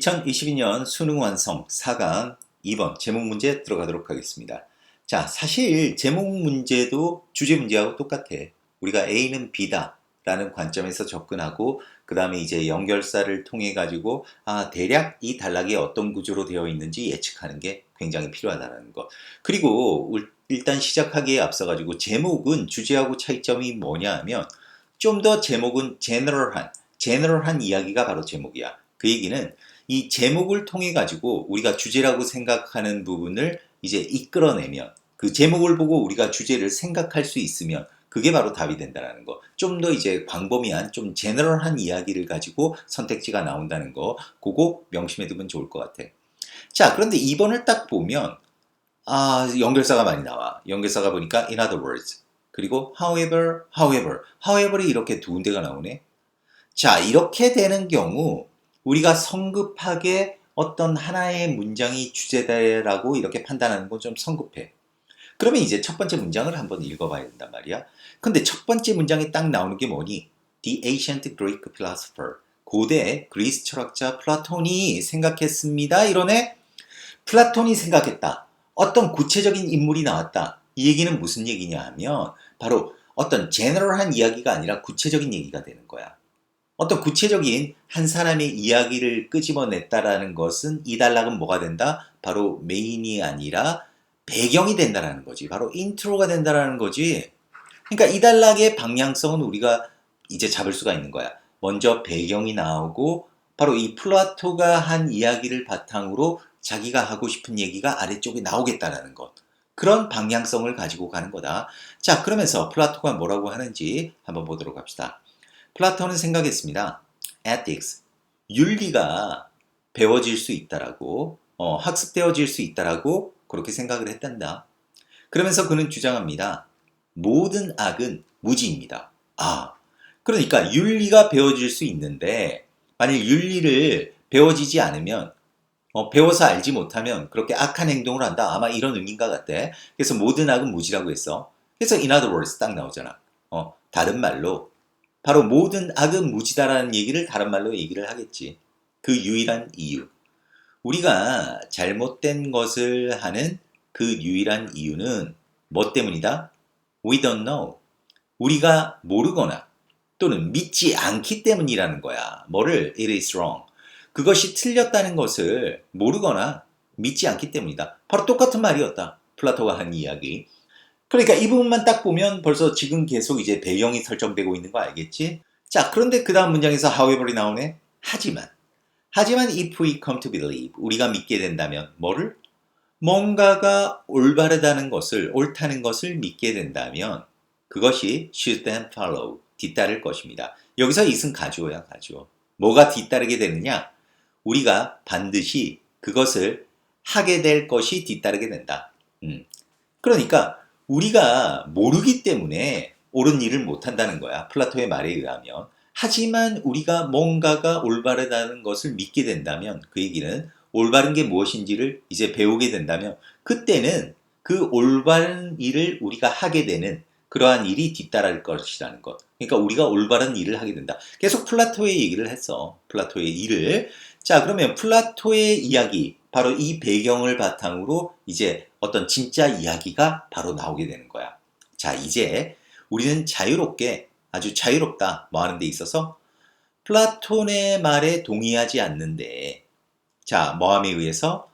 2022년 수능 완성 4강 2번 제목 문제 들어가도록 하겠습니다. 자, 사실 제목 문제도 주제 문제하고 똑같아. 우리가 A는 B다 라는 관점에서 접근하고 그 다음에 이제 연결사를 통해 가지고 아 대략 이 단락이 어떤 구조로 되어 있는지 예측하는 게 굉장히 필요하다는 것. 그리고 울- 일단 시작하기에 앞서 가지고 제목은 주제하고 차이점이 뭐냐 하면 좀 더 제목은 제너럴한 제너럴한 이야기가 바로 제목이야. 그 얘기는 이 제목을 통해 가지고 우리가 주제라고 생각하는 부분을 이제 이끌어내면 그 제목을 보고 우리가 주제를 생각할 수 있으면 그게 바로 답이 된다는 거. 좀 더 이제 광범위한 좀 제너럴한 이야기를 가지고 선택지가 나온다는 거. 그거 명심해 두면 좋을 것 같아. 자, 그런데 2번을 딱 보면 아, 연결사가 많이 나와. 연결사가 보니까 in other words. 그리고 however, however, however이 이렇게 두 군데가 나오네. 자, 이렇게 되는 경우 우리가 성급하게 어떤 하나의 문장이 주제다라고 이렇게 판단하는 건 좀 성급해. 그러면 이제 첫 번째 문장을 한번 읽어봐야 된단 말이야. 근데 첫 번째 문장에 딱 나오는 게 뭐니? The ancient Greek philosopher. 고대 그리스 철학자 플라톤이 생각했습니다. 이러네. 플라톤이 생각했다. 어떤 구체적인 인물이 나왔다. 이 얘기는 무슨 얘기냐 하면 바로 어떤 제너럴한 이야기가 아니라 구체적인 얘기가 되는 거야. 어떤 구체적인 한 사람의 이야기를 끄집어냈다라는 것은 이 단락은 뭐가 된다? 바로 메인이 아니라 배경이 된다라는 거지. 바로 인트로가 된다라는 거지. 그러니까 이 단락의 방향성은 우리가 이제 잡을 수가 있는 거야. 먼저 배경이 나오고 바로 이 플라토가 한 이야기를 바탕으로 자기가 하고 싶은 얘기가 아래쪽에 나오겠다라는 것. 그런 방향성을 가지고 가는 거다. 자, 그러면서 플라토가 뭐라고 하는지 한번 보도록 합시다. 플라톤은 생각했습니다. ethics, 윤리가 배워질 수 있다라고, 어, 학습되어질 수 있다라고 그렇게 생각을 했단다. 그러면서 그는 주장합니다. 모든 악은 무지입니다. 아, 그러니까 윤리가 배워질 수 있는데, 만약 윤리를 배워지지 않으면, 어, 배워서 알지 못하면 그렇게 악한 행동을 한다. 아마 이런 의미인가 같대. 그래서 모든 악은 무지라고 했어. 그래서 in other words 딱 나오잖아. 어, 다른 말로 바로 모든 악은 무지다라는 얘기를 다른 말로 얘기를 하겠지. 그 유일한 이유. 우리가 잘못된 것을 하는 그 유일한 이유는 뭐 때문이다? We don't know. 우리가 모르거나 또는 믿지 않기 때문이라는 거야. 뭐를 it is wrong. 그것이 틀렸다는 것을 모르거나 믿지 않기 때문이다. 바로 똑같은 말이었다. 플라토가 한 이야기. 그러니까 이 부분만 딱 보면 벌써 지금 계속 이제 배경이 설정되고 있는 거 알겠지? 자, 그런데 그 다음 문장에서 however이 나오네? 하지만. 하지만 if we come to believe, 우리가 믿게 된다면 뭐를? 뭔가가 올바르다는 것을, 옳다는 것을 믿게 된다면 그것이 should then follow, 뒤따를 것입니다. 여기서 이승 가주어야 가주어. 뭐가 뒤따르게 되느냐? 우리가 반드시 그것을 하게 될 것이 뒤따르게 된다. 음. 그러니까 우리가 모르기 때문에 옳은 일을 못한다는 거야. 플라토의 말에 의하면. 하지만 우리가 뭔가가 올바르다는 것을 믿게 된다면 그 얘기는 올바른 게 무엇인지를 이제 배우게 된다면 그때는 그 올바른 일을 우리가 하게 되는 그러한 일이 뒤따를 것이라는 것. 그러니까 우리가 올바른 일을 하게 된다. 계속 플라토의 얘기를 했어. 플라토의 일을. 자, 그러면 플라토의 이야기, 바로 이 배경을 바탕으로 이제 어떤 진짜 이야기가 바로 나오게 되는 거야. 자, 이제 우리는 자유롭게, 아주 자유롭다, 뭐 하는 데 있어서 플라톤의 말에 동의하지 않는데, 자, 뭐함에 의해서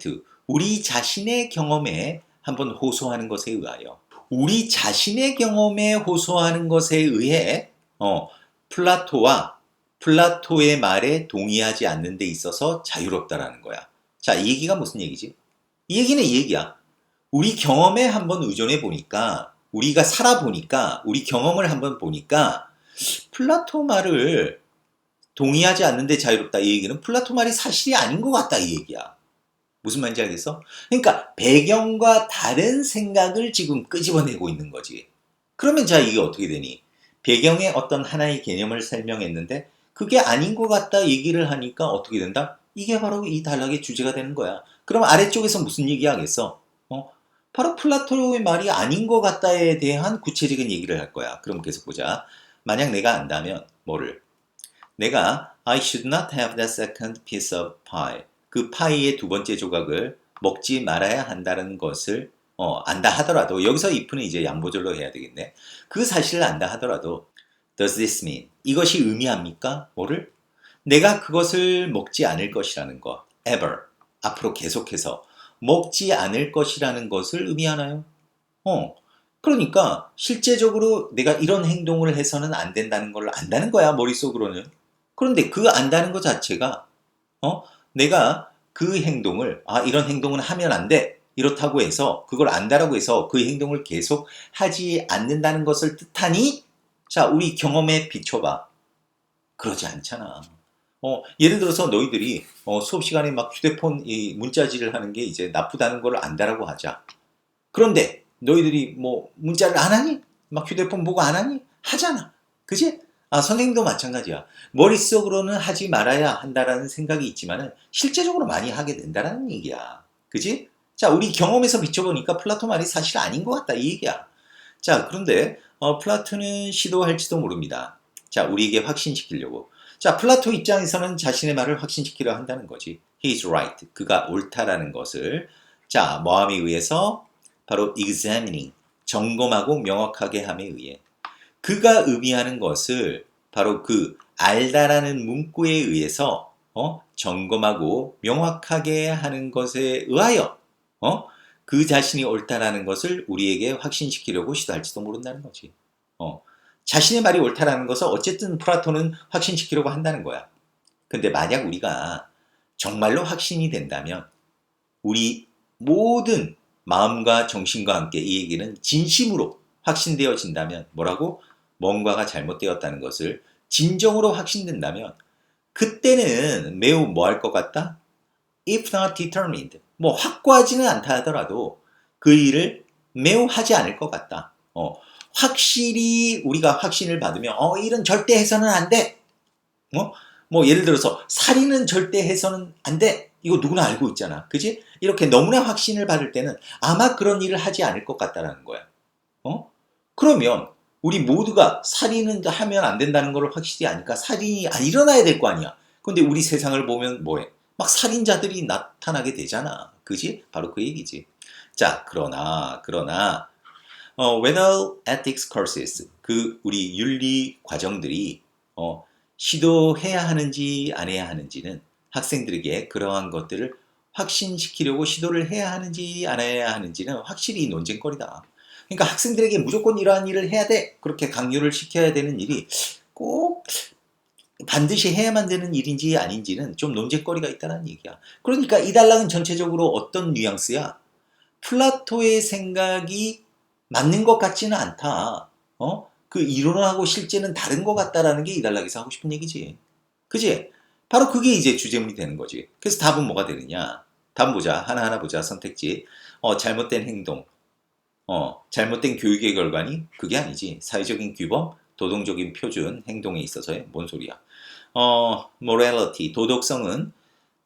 to, 우리 자신의 경험에 한번 호소하는 것에 의하여, 우리 자신의 경험에 호소하는 것에 의해, 어, 플라토와 플라토의 말에 동의하지 않는 데 있어서 자유롭다라는 거야. 자, 이 얘기가 무슨 얘기지? 이 얘기는 이 얘기야. 우리 경험에 한번 의존해 보니까, 우리가 살아보니까, 우리 경험을 한번 보니까, 플라토 말을 동의하지 않는데 자유롭다. 이 얘기는 플라토 말이 사실이 아닌 것 같다. 이 얘기야. 무슨 말인지 알겠어? 그러니까 배경과 다른 생각을 지금 끄집어내고 있는 거지. 그러면 자, 이게 어떻게 되니? 배경의 어떤 하나의 개념을 설명했는데, 그게 아닌 것 같다 얘기를 하니까 어떻게 된다? 이게 바로 이 단락의 주제가 되는 거야. 그럼 아래쪽에서 무슨 얘기 하겠어? 어? 바로 플라토의 말이 아닌 것 같다에 대한 구체적인 얘기를 할 거야. 그럼 계속 보자. 만약 내가 안다면 뭐를? 내가 I should not have that second piece of pie. 그 파이의 두 번째 조각을 먹지 말아야 한다는 것을 어, 안다 하더라도 여기서 if는 이제 양보절로 해야 되겠네. 그 사실을 안다 하더라도 does this mean 이것이 의미합니까? 뭐를? 내가 그것을 먹지 않을 것이라는 거 ever 앞으로 계속해서 먹지 않을 것이라는 것을 의미하나요? 어. 그러니까 실제적으로 내가 이런 행동을 해서는 안 된다는 걸 안다는 거야 머릿속으로는. 그런데 그 안다는 것 자체가 어 내가 그 행동을 아 이런 행동은 하면 안 돼. 이렇다고 해서 그걸 안다라고 해서 그 행동을 계속 하지 않는다는 것을 뜻하니 자 우리 경험에 비춰 봐 그러지 않잖아 어, 예를 들어서 너희들이 어, 수업 시간에 막 휴대폰 이 문자질을 하는 게 이제 나쁘다는 걸 안다라고 하자. 그런데 너희들이 뭐 문자를 안 하니? 막 휴대폰 보고 안 하니? 하잖아. 그지? 아 선생님도 마찬가지야. 머릿속으로는 하지 말아야 한다라는 생각이 있지만은 실제적으로 많이 하게 된다라는 얘기야. 그지? 자, 우리 경험에서 비춰보니까 플라토 말이 사실 아닌 것 같다 이 얘기야. 자, 그런데 어, 플라토는 시도할지도 모릅니다. 자, 우리에게 확신시키려고. 자, 플라토 입장에서는 자신의 말을 확신시키려 한다는 거지. He's right. 그가 옳다라는 것을. 자, 뭐함에 의해서 바로 examining, 점검하고 명확하게 함에 의해. 그가 의미하는 것을 바로 그 알다라는 문구에 의해서 어? 점검하고 명확하게 하는 것에 의하여 어? 그 자신이 옳다라는 것을 우리에게 확신시키려고 시도할지도 모른다는 거지. 어. 자신의 말이 옳다라는 것을 어쨌든 플라톤은 확신시키려고 한다는 거야. 근데 만약 우리가 정말로 확신이 된다면 우리 모든 마음과 정신과 함께 이 얘기는 진심으로 확신되어진다면 뭐라고? 뭔가가 잘못되었다는 것을 진정으로 확신된다면 그때는 매우 뭐 할 것 같다? If not determined. 뭐 확고하지는 않다 하더라도 그 일을 매우 하지 않을 것 같다. 어, 확실히 우리가 확신을 받으면 어, 일은 절대 해서는 안 돼. 어? 뭐 예를 들어서 살인은 절대 해서는 안 돼. 이거 누구나 알고 있잖아. 그지? 이렇게 너무나 확신을 받을 때는 아마 그런 일을 하지 않을 것 같다라는 거야. 어? 그러면 우리 모두가 살인은 하면 안 된다는 걸 확실히 아니까 살인이 안 일어나야 될 거 아니야. 근데 우리 세상을 보면 뭐해? 막 살인자들이 나타나게 되잖아. 그지? 바로 그 얘기지. 자, 그러나, 그러나, 어, when all ethics courses, 그 우리 윤리 과정들이, 어, 시도해야 하는지 안 해야 하는지는 학생들에게 그러한 것들을 확신시키려고 시도를 해야 하는지 안 해야 하는지는 확실히 논쟁거리다. 그러니까 학생들에게 무조건 이러한 일을 해야 돼. 그렇게 강요를 시켜야 되는 일이 꼭 반드시 해야만 되는 일인지 아닌지는 좀 논쟁거리가 있다는 얘기야. 그러니까 이 단락은 전체적으로 어떤 뉘앙스야? 플라토의 생각이 맞는 것 같지는 않다. 어? 그 이론하고 실제는 다른 것 같다라는 게이 단락에서 하고 싶은 얘기지. 그지? 바로 그게 이제 주제문이 되는 거지. 그래서 답은 뭐가 되느냐? 답 보자. 하나하나 보자. 선택지. 어, 잘못된 행동. 어, 잘못된 교육의 결과니? 그게 아니지. 사회적인 규범, 도덕적인 표준, 행동에 있어서의 뭔 소리야. 어, morality, 도덕성은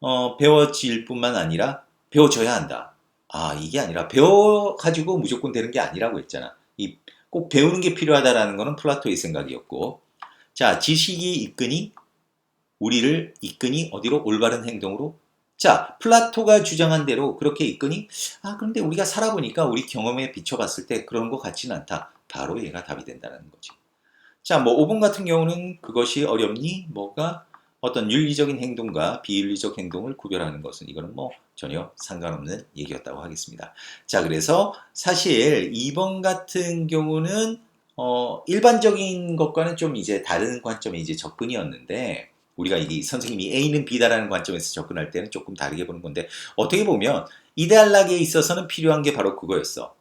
어, 배워질 뿐만 아니라 배워져야 한다. 아, 이게 아니라 배워가지고 무조건 되는 게 아니라고 했잖아. 이, 꼭 배우는 게 필요하다라는 거는 플라토의 생각이었고. 자, 지식이 이끄니, 우리를 이끄니 어디로? 올바른 행동으로? 자, 플라토가 주장한 대로 그렇게 이끄니, 아, 그런데 우리가 살아보니까 우리 경험에 비춰봤을 때 그런 것 같지는 않다. 바로 얘가 답이 된다는 거지. 자, 뭐 5번 같은 경우는 그것이 어렵니? 뭐가 어떤 윤리적인 행동과 비윤리적 행동을 구별하는 것은 이거는 뭐 전혀 상관없는 얘기였다고 하겠습니다. 자, 그래서 사실 2번 같은 경우는 어, 일반적인 것과는 좀 이제 다른 관점의 이제 접근이었는데 우리가 이 선생님이 A는 B다라는 관점에서 접근할 때는 조금 다르게 보는 건데 어떻게 보면 이데알락에 있어서는 필요한 게 바로 그거였어.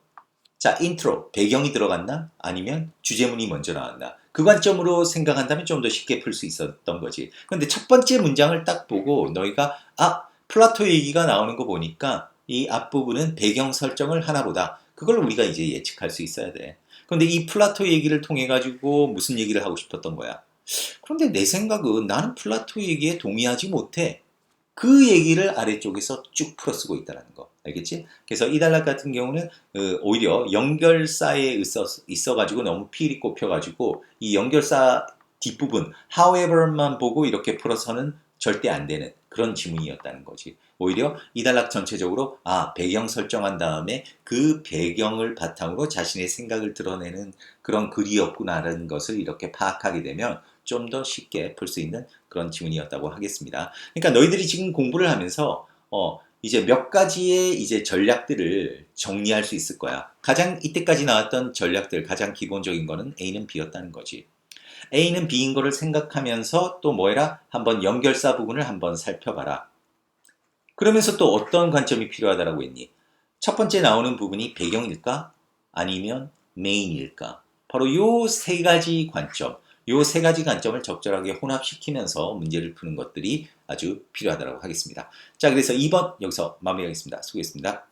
자, 인트로, 배경이 들어갔나? 아니면 주제문이 먼저 나왔나? 그 관점으로 생각한다면 좀 더 쉽게 풀 수 있었던 거지. 근데 첫 번째 문장을 딱 보고 너희가 아 플라토 얘기가 나오는 거 보니까 이 앞부분은 배경 설정을 하나보다 그걸 우리가 이제 예측할 수 있어야 돼. 그런데 이 플라토 얘기를 통해 가지고 무슨 얘기를 하고 싶었던 거야? 그런데 내 생각은 나는 플라토 얘기에 동의하지 못해. 그 얘기를 아래쪽에서 쭉 풀어쓰고 있다는 거. 알겠지? 그래서 이 단락 같은 경우는 어, 오히려 연결사에 있어, 있어가지고 너무 필이 꼽혀가지고 이 연결사 뒷부분 however만 보고 이렇게 풀어서는 절대 안 되는 그런 지문이었다는 거지. 오히려 이 단락 전체적으로 아 배경 설정한 다음에 그 배경을 바탕으로 자신의 생각을 드러내는 그런 글이었구나라는 것을 이렇게 파악하게 되면 좀 더 쉽게 풀 수 있는 그런 지문이었다고 하겠습니다. 그러니까 너희들이 지금 공부를 하면서 어 이제 몇 가지의 이제 전략들을 정리할 수 있을 거야. 가장 이때까지 나왔던 전략들 가장 기본적인 거는 A는 B였다는 거지. A는 B인 거를 생각하면서 또 뭐해라? 한번 연결사 부분을 한번 살펴봐라. 그러면서 또 어떤 관점이 필요하다라고 했니? 첫 번째 나오는 부분이 배경일까? 아니면 메인일까? 바로 요 세 가지 관점, 요 세 가지 관점을 적절하게 혼합시키면서 문제를 푸는 것들이 아주 필요하다고 하겠습니다. 자, 그래서 2번 여기서 마무리하겠습니다. 수고했습니다.